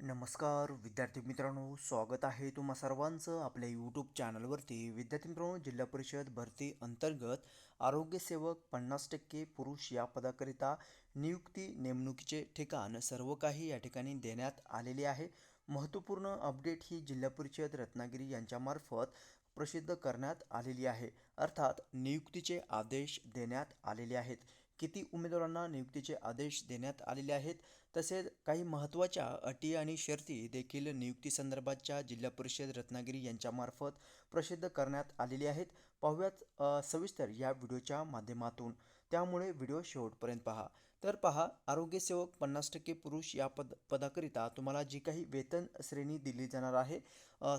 नमस्कार विद्यार्थी मित्रांनो स्वागत आहे तुम्हा सर्वांचं आपल्या यूट्यूब चॅनलवरती विद्यार्थी मित्रांनो जिल्हा परिषद भरती अंतर्गत आरोग्यसेवक पन्नास टक्के पुरुष या पदाकरिता नियुक्ती नेमणुकीचे ठिकाण सर्व काही या ठिकाणी देण्यात आलेले आहे. महत्त्वपूर्ण अपडेट ही जिल्हा परिषद रत्नागिरी यांच्यामार्फत प्रसिद्ध करण्यात आलेली आहे. अर्थात नियुक्तीचे आदेश देण्यात आलेले आहेत. किती उमेदवारांना नियुक्तीचे आदेश देण्यात आलेले आहेत तसेच काही महत्त्वाच्या अटी आणि शर्ती देखील नियुक्ती संदर्भातच्या जिल्हा परिषद रत्नागिरी यांच्यामार्फत प्रसिद्ध करण्यात आलेली आहेत. पाहूयात सविस्तर या व्हिडिओच्या माध्यमातून. त्यामुळे व्हिडिओ शेवटपर्यंत पहा. तर पहा आरोग्यसेवक पन्नास टक्के पुरुष या पद पदाकरिता तुम्हाला जी काही वेतन श्रेणी दिली जाणार आहे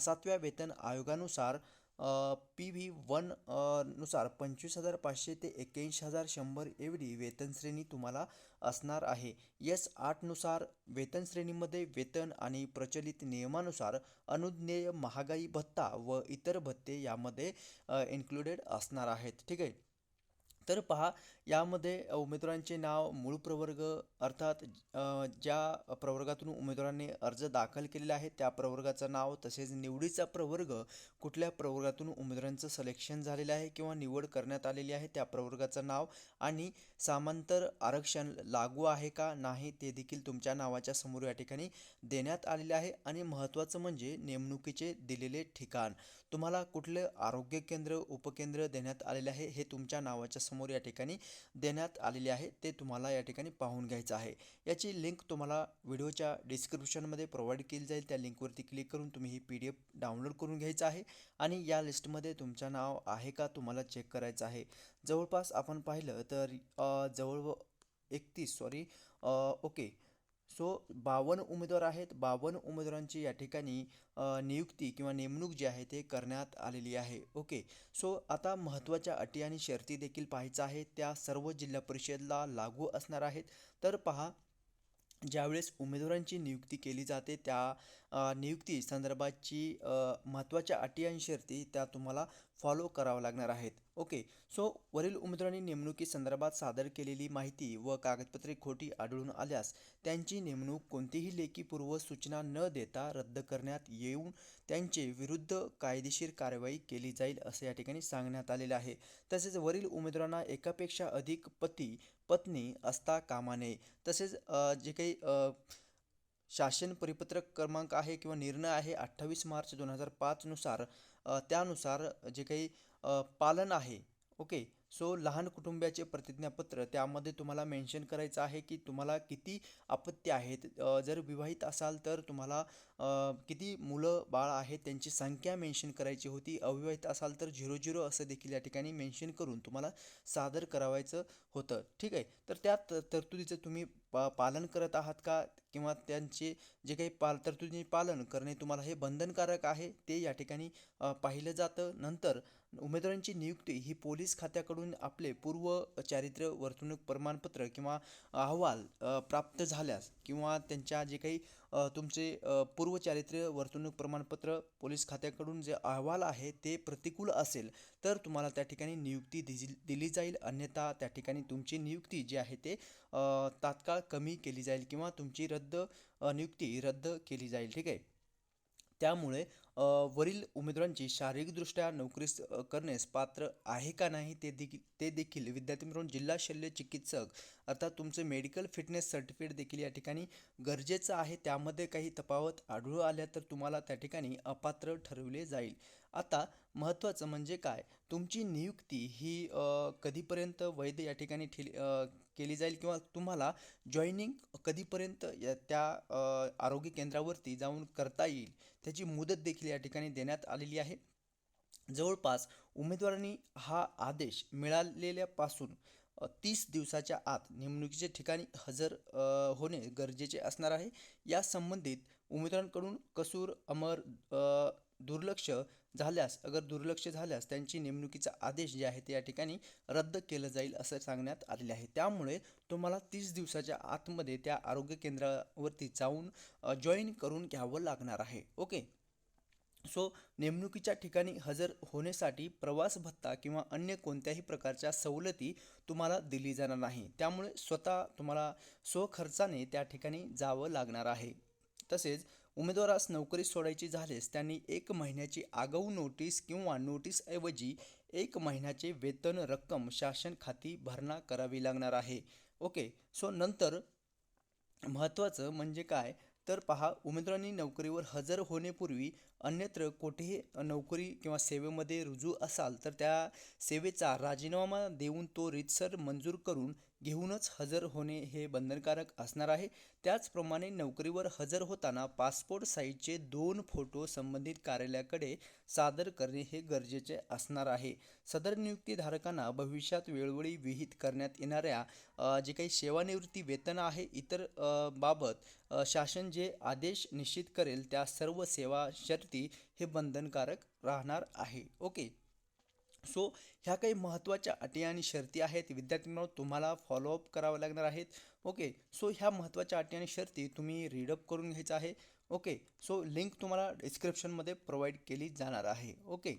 सातव्या वेतन आयोगानुसार पी व्ही वननुसार पंचवीस हजार पाचशे ते एक्क्याऐंशी हजार शंभर एवढी वेतन श्रेणी तुम्हाला असणार आहे. यस आठनुसार वेतन श्रेणीमध्ये वेतन आणि प्रचलित नियमानुसार अनुज्ञेय महागाई भत्ता व इतर भत्ते यामध्ये इन्क्लुडेड असणार आहेत. ठीक आहे? तर पहा यामध्ये उमेदवारांचे नाव मूळ प्रवर्ग अर्थात ज्या प्रवर्गातून उमेदवारांनी अर्ज दाखल केलेला आहे त्या प्रवर्गाचं नाव तसेच निवडीचा प्रवर्ग कुठल्या प्रवर्गातून उमेदवारांचं सिलेक्शन झालेलं आहे किंवा निवड करण्यात आलेली आहे त्या प्रवर्गाचं नाव आणि सामांतर आरक्षण लागू आहे का नाही ते देखील तुमच्या नावाच्या समोर या ठिकाणी देण्यात आलेले आहे आणि महत्त्वाचं म्हणजे नेमणुकीचे दिलेले ठिकाण. तुम्हाला कुठलं आरोग्य केंद्र उपकेंद्र देण्यात आलेले आहे हे तुमच्या नावाच्या समोर समोर या ठिकाणी देण्यात आलेले आहे. ते तुम्हाला या ठिकाणी पाहून घ्यायचं आहे. याची लिंक तुम्हाला व्हिडिओच्या डिस्क्रिप्शनमध्ये प्रोव्हाइड केली जाईल. त्या लिंकवरती क्लिक करून तुम्ही ही पी डी एफ डाउनलोड करून घ्यायचं आहे. आणि या लिस्टमध्ये तुमचं नाव आहे का तुम्हाला चेक करायचं आहे. जवळपास आपण पाहिलं तर जवळ एकतीस सॉरी ओके सो बावन्न उमेदवार आहेत. बावन्न उमेदवारांची या ठिकाणी नियुक्ती किंवा नेमणूक जी आहे ते करण्यात आलेली आहे. ओके. सो आता महत्त्वाच्या अटी आणि शर्ती देखील पाहायचं आहे. त्या सर्व जिल्हा परिषदला लागू असणार आहेत. तर पहा ज्यावेळेस उमेदवारांची नियुक्ती केली जाते त्या नियुक्ती संदर्भाची महत्त्वाच्या अटी आणि शर्ती त्या तुम्हाला फॉलो कराव्या लागणार आहेत. ओके सो वरील उमेदवारांनी नेमणुकी संदर्भात सादर केलेली माहिती व कागदपत्रे खोटी आढळून आल्यास त्यांची नेमणूक कोणतीही लेखीपूर्व सूचना न देता रद्द करण्यात येऊन त्यांचे विरुद्ध कायदेशीर कारवाई केली जाईल असं या ठिकाणी सांगण्यात आलेलं आहे. तसेच वरील उमेदवारांना एकापेक्षा अधिक पती पत्नी असता कामा नये. तसेच जे काही शासन परिपत्रक क्रमांक आहे किंवा निर्णय आहे अठ्ठावीस मार्च दोन हजार पाचनुसार त्यानुसार जे काही पालन आहे ओके सो लहान कुटुंबाचे प्रतिज्ञापत्र त्यामध्ये तुम्हाला मेन्शन करायचं आहे की तुम्हाला किती अपत्य आहेत. जर विवाहित असाल तर तुम्हाला किती मुलं बाळ आहेत त्यांची संख्या मेन्शन करायची होती. अविवाहित असाल तर झिरो झिरो असं देखील या ठिकाणी मेन्शन करून तुम्हाला सादर करावायचं होतं. ठीक आहे? तर त्या त- तरतुदीचं तुम्ही पा पालन करत आहात का? किंवा त्यांचे जे काही पाल तरतुदीचे पालन करणे तुम्हाला हे बंधनकारक आहे? ते या ठिकाणी पाहिलं जातं. नंतर उमेदवारांची नियुक्ती ही पोलीस खात्याकडून आपले पूर्व चारित्र्य वर्तणूक प्रमाणपत्र किंवा अहवाल प्राप्त झाल्यास किंवा त्यांच्या जे काही तुमचे पूर्व चारित्र्य वर्तणूक प्रमाणपत्र पोलीस खात्याकडून जे अहवाल आहे ते प्रतिकूल असेल तर तुम्हाला त्या ठिकाणी नियुक्ती दिजी दिली जाईल. अन्यथा त्या ठिकाणी तुमची नियुक्ती जी आहे ते तात्काळ कमी केली जाईल किंवा तुमची रद्द नियुक्ती रद्द केली जाईल. ठीक आहे? त्यामुळे वरील उमेदवारांची शारीरिकदृष्ट्या नोकरीस करण्यास पात्र आहे का नाही ते देखील ते देखील विद्यार्थी मित्रांनो जिल्हा शल्य चिकित्सक अर्थात तुमचं मेडिकल फिटनेस सर्टिफिकेट देखील या ठिकाणी गरजेचं आहे. त्यामध्ये काही तफावत आढळून आल्या तर तुम्हाला त्या ठिकाणी अपात्र ठरवले जाईल. आता महत्त्वाचं म्हणजे काय? तुमची नियुक्ती ही कधीपर्यंत वैध या ठिकाणी ठेली केली जाईल किंवा तुम्हाला जॉईनिंग कधीपर्यंत या त्या आरोग्य केंद्रावरती जाऊन करता येईल त्याची मुदत देखील या ठिकाणी देण्यात आलेली आहे. जवळपास उमेदवारांनी हा आदेश मिळालेल्यापासून तीस दिवसाच्या आत नेमणुकीच्या ठिकाणी हजर होणे गरजेचे असणार आहे. या संबंधित उमेदवारांकडून कसूर अमर दुर्लक्ष झाल्यास अगर दुर्लक्ष झाल्यास त्यांची नेमणुकीचा आदेश जे आहे ते या ठिकाणी रद्द केलं जाईल असं सांगण्यात आलेले आहे. त्यामुळे तुम्हाला तीस दिवसाच्या आतमध्ये त्या आरोग्य केंद्रावरती जाऊन जॉईन करून घ्यावं लागणार आहे. ओके? सो नेमणुकीच्या ठिकाणी हजर होण्यासाठी प्रवास भत्ता किंवा अन्य कोणत्याही प्रकारच्या सवलती तुम्हाला दिली जाणार नाही. त्यामुळे स्वतः तुम्हाला स्वखर्चाने त्या ठिकाणी जावं लागणार आहे. तसेच उमेदवारास नोकरी सोडायची झाल्यास त्यांनी एक महिन्याची आगाऊ नोटीस किंवा नोटीसऐवजी एक महिन्याचे वेतन रक्कम शासन खाती भरणा करावी लागणार आहे. ओके सो नंतर महत्त्वाचं म्हणजे काय? तर पहा उमेदवारांनी नोकरीवर हजर होण्यापूर्वी अन्यत्र कोठेही नोकरी किंवा सेवेमध्ये रुजू असाल तर त्या सेवेचा राजीनामा देऊन तो रीतसर मंजूर करून घेऊनच हजर होणे हे बंधनकारक असणार आहे. त्याचप्रमाणे नोकरीवर हजर होताना पासपोर्ट साईजचे दोन फोटो संबंधित कार्यालयाकडे सादर करणे हे गरजेचे असणार आहे. सदर नियुक्तीधारकांना भविष्यात वेळोवेळी विहित करण्यात येणाऱ्या जे काही सेवानिवृत्ती वेतन आहे इतर बाबत शासन जे आदेश निश्चित करेल त्या सर्व सेवा शर्ती हे बंधनकारक राहणार आहे. ओके. सो ह्या काही महत्त्वाच्या अटी आणि शर्ती आहेत. विद्यार्थ्यांनो तुम्हाला फॉलोअप करावं लागणार आहेत. ओके सो ह्या महत्त्वाच्या अटी आणि शर्ती तुम्ही रीडअप करून घ्यायचं आहे. ओके सो लिंक तुम्हाला डिस्क्रिप्शनमध्ये प्रोव्हाइड केली जाणार आहे. ओके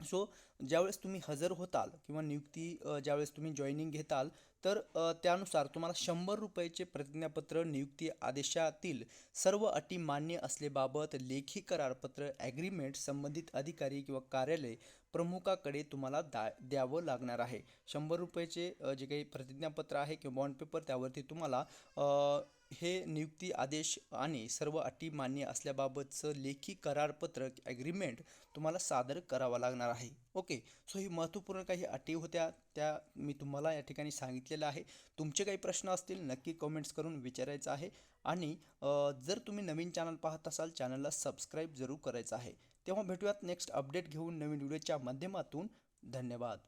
सो ज्यावेळेस तुम्ही हजर होताल किंवा नियुक्ती ज्यावेळेस तुम्ही जॉईनिंग घेताल तर त्यानुसार तुम्हाला शंभर रुपयाचे प्रतिज्ञापत्र नियुक्ती आदेशातील सर्व अटी मान्य असलेबाबत लेखी करारपत्र ॲग्रीमेंट संबंधित अधिकारी किंवा कार्यालय प्रमुखाकडे तुम्हाला दा द्यावं लागणार आहे. शंभर रुपयाचे जे काही प्रतिज्ञापत्र आहे किंवा बॉन्ड पेपर त्यावरती तुम्हाला हे नियुक्ती आदेश आणि सर्व अटी मान्य असल्याबाबतचं लेखी करारपत्र ॲग्रीमेंट तुम्हाला सादर करावा लागणार आहे. ओके सो ही महत्त्वपूर्ण काही अटी होत्या त्या मी तुम्हाला या ठिकाणी सांगितलेलं आहे. तुमचे काही प्रश्न असतील नक्की कमेंट्स करून विचारायचं आहे. आणि जर तुम्ही नवीन चॅनल पाहत असाल चॅनलला सबस्क्राईब जरूर करायचं आहे. तेव्हा भेटूयात नेक्स्ट अपडेट घेऊन नवीन व्हिडिओच्या माध्यमातून. धन्यवाद.